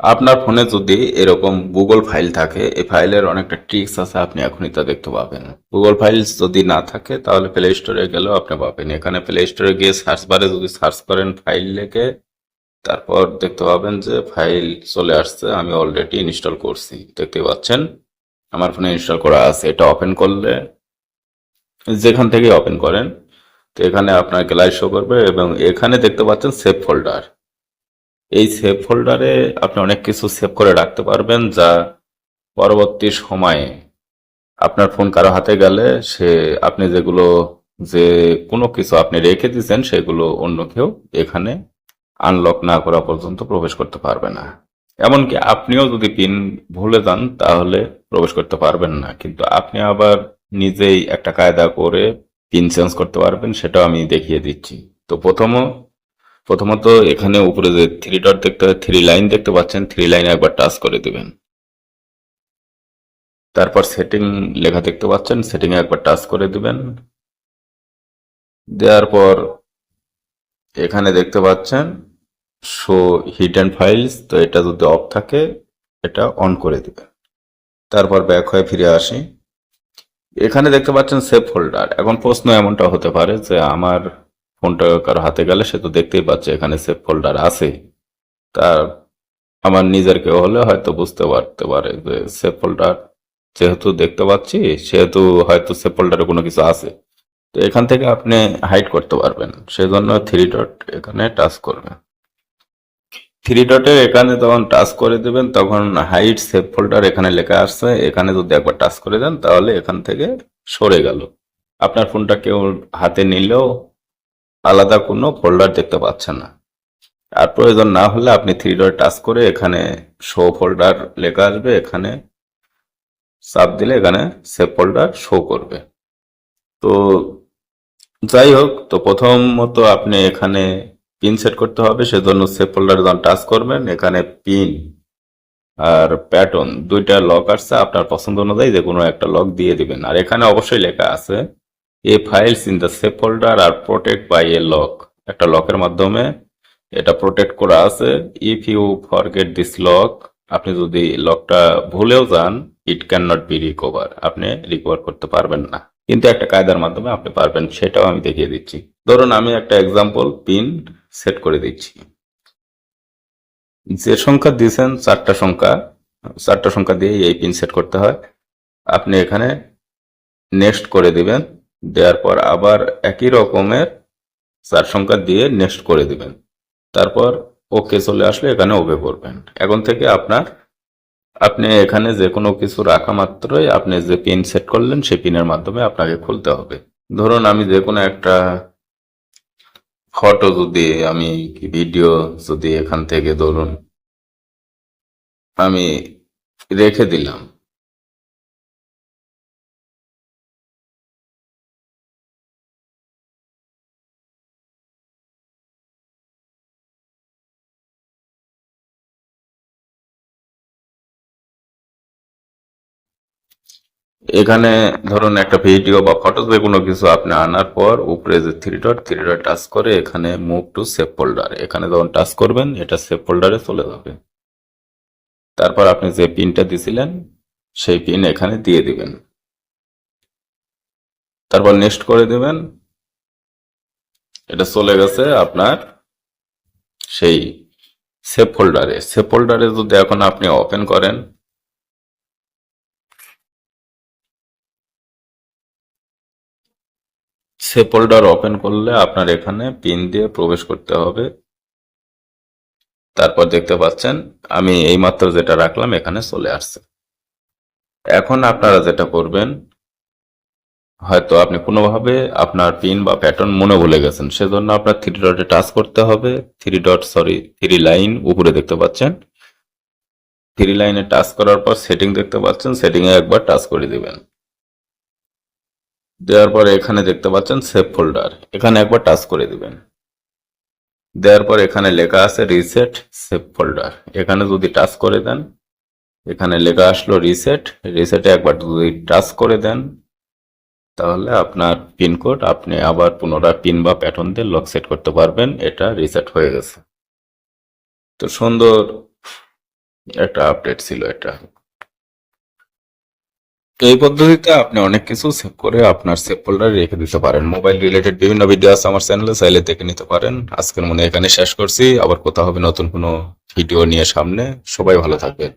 আপনার ফোনে যদি এরকম গুগল ফাইল থাকে, এই ফাইলের অনেকটা ট্রিক্স আছে, আপনি এখনই তা দেখতে পাবেন। গুগল ফাইলস যদি না থাকে, তাহলে প্লে স্টোরে গেলেও আপনি পাবেন। এখানে প্লে স্টোরে গিয়ে সার্চ বারে যদি সার্চ করেন ফাইল লেখে, তারপর দেখতে পাবেন যে ফাইল চলে আসছে, আমি অলরেডি ইনস্টল করছি। দেখতে পাচ্ছেন, আমার ফোনে ইনস্টল করা আছে। এটা ওপেন করলে, যেখান থেকে ওপেন করেন, তো এখানে আপনার গ্যালারি শো করবে এবং এখানে দেখতে পাচ্ছেন সেভ ফোল্ডার এই সেভ ফোল্ডারে আপনি অনেক কিছু সেভ করে রাখতে পারবেন যা পরবর্তী সময়ে আপনার ফোন কারও হাতে গেলে সে আপনি যেগুলো, যে কোনো কিছু আপনি রেখে দিয়েছেন সেগুলো অন্য কেউ এখানে আনলক না করা পর্যন্ত প্রবেশ করতে পারবে না। এমনকি আপনিও যদি পিন ভুলে যান তাহলে প্রবেশ করতে পারবেন না। কিন্তু আপনি আবার নিজেই একটা কায়দা করে পিন চেঞ্জ করতে পারবেন, সেটাও আমি দেখিয়ে দিচ্ছি। তো প্রথম প্রথমত এখানে উপরে যে থ্রি ডট দেখতে থ্রি লাইন দেখতে পাচ্ছেন থ্রি লাইনে একবার টাচ করে দেবেন। তারপর সেটিং লেখা দেখতে পাচ্ছেন সেটিং এ একবার টাচ করে দিবেন। দেওয়ার পর এখানে দেখতে পাচ্ছেন শো হিট অ্যান্ড ফাইলস তো এটা যদি অফ থাকে, এটা অন করে দিবেন। তারপর ব্যাক হয়ে ফিরে আসি। এখানে দেখতে পাচ্ছেন সেভ ফোল্ডার এখন প্রশ্ন এমনটা হতে পারে যে আমার ফোনটা কারও হাতে গেলে সে তো দেখতেই পাচ্ছে, এখানে সেভ ফোল্ডার আছে। তার আমার নিজের কেউ হলে হয়তো বুঝতে পারতে পারে যে সেভ ফোল্ডার যেহেতু দেখতে পাচ্ছি, সেহেতু হয়তো সেভ ফোল্ডারে কোনো কিছু আছে। তো এখান থেকে আপনি হাইড করতে পারবেন। সেজন্য থ্রি ডট এখানে টাচ করবেন। থ্রি ডটের এখানে যখন টাচ করে দেবেন, তখন হাইড সেভ ফোল্ডার এখানে লেখা আসছে এখানে যদি একবার টাচ করে দেন, তাহলে এখান থেকে সরে গেল। আপনার ফোনটা কেউ হাতে নিলেও আলাদা কোনো ফোল্ডার দেখতে পাচ্ছেন না। আর প্রয়োজন না হলে আপনি থ্রি ডট টাচ করে এখানে শো ফোল্ডার লেখা আসবে, এখানে চাপ দিলে এখানে সেভ ফোল্ডার শো করবে। তো যাই হোক, তো প্রথমত আপনি এখানে পিন সেট করতে হবে, সেজন্য সেভ ফোল্ডারে যখন টাচ করবেন, এখানে পিন আর প্যাটার্ন দুইটা লক আসছে, আপনার পছন্দ অনুযায়ী যে কোনো একটা লক দিয়ে দিবেন। আর এখানে অবশ্যই লেখা আছে a files in the save folder R protect by a lock একটা লকের মাধ্যমে এটা প্রোটেক্ট করা আছে। If you forget this lock আপনি যদি লকটা ভুলেও যান it can not be recover আপনি রিকভার করতে পারবেন না। কিন্তু একটা কায়দার মাধ্যমে আপনি পারবেন, সেটাও আমি দেখিয়ে দিচ্ছি। ধরুন আমি একটা এক্সাম্পল পিন সেট করে দিচ্ছি। যে সংখ্যা দিয়েছেন, চারটা সংখ্যা। চারটা সংখ্যা দিয়ে এই পিন সেট করতে হয়। আপনি এখানে নেক্সট করে দিবেন। দেওয়ার পর আবার একই রকমের চার সংখ্যা দিয়ে নেক্সট করে দিবেন। তারপর ওকে চলে আসলে এখানে ওকে করবেন। এখন থেকে আপনার, আপনি এখানে যে কোনো কিছু রাখা মাত্রই আপনি যে পিন সেট করলেন সেই পিনের মাধ্যমে আপনাকে খুলতে হবে। ধরুন আমি যে কোনো একটা ফটো যদি আমি ভিডিও যদি এখান থেকে ধরুন আমি রেখে দিলাম। এখানে ধরুন একটা ভিডিও বা ফটো যে কোনো কিছু আপনি আনার পর উপরে যে three dot three dot touch করে এখানে মুভ টু সেভ ফোল্ডার এখানে যখন টাচ করবেন, এটা সেভ ফোল্ডারে চলে যাবে। তারপর আপনি যে পিনটা দিছিলেন, সেই পিন এখানে দিয়ে দিবেন। তারপর নেক্সট করে দিবেন। এটা চলে গেছে আপনার সেই সেভ ফোল্ডারে সেভ ফোল্ডারে যদি এখন আপনি ওপেন করেন সে ফোল্ডার ওপেন করলে আপনার এখানে পিন দিয়ে প্রবেশ করতে হবে। তারপর দেখতে পাচ্ছেন, আমি এইমাত্র যেটা রাখলাম এখানে চলে আসছে। এখন আপনারা যেটা করবেন, হয়তো আপনি কোনোভাবে আপনার পিন বা প্যাটার্ন মনে ভুলে গেছেন, সেজন্য আপনার থ্রি ডটে টাচ করতে হবে। Three dot sorry three line উপরে দেখতে পাচ্ছেন। থ্রি লাইনে টাচ করার পর সেটিং দেখতে পাচ্ছেন সেটিংয়ে একবার টাচ করে দিবেন। দেওয়ার পরে এখানে দেখতে পাচ্ছেন সেভ ফোল্ডার এখানে একবার টাচ করে দিবেন। দেওয়ার পর এখানে লেখা আছে রিসেট সেভ ফোল্ডার এখানে যদি টাচ করে দেন, এখানে লেখা আসলো রিসেট রিসেটে একবার যদি টাচ করে দেন, তাহলে আপনার পিনকোড আপনি আবার পুনরায় পিন বা প্যাটার্ন দিয়ে লক সেট করতে পারবেন। এটা রিসেট হয়ে গেছে। তো সুন্দর একটা আপডেট ছিল এটা। এই পদ্ধতিতে আপনি অনেক কিছু সেভ করে আপনার সেভ ফোল্ডারে রেখে দিতে পারেন। মোবাইল রিলেটেড বিভিন্ন ভিডিও আছে আমার চ্যানেলে চাইলে দেখে নিতে পারেন। আজকের মনে এখানে শেষ করছি। আবার কোথাও হবে নতুন কোনো ভিডিও নিয়ে সামনে। সবাই ভালো থাকবেন।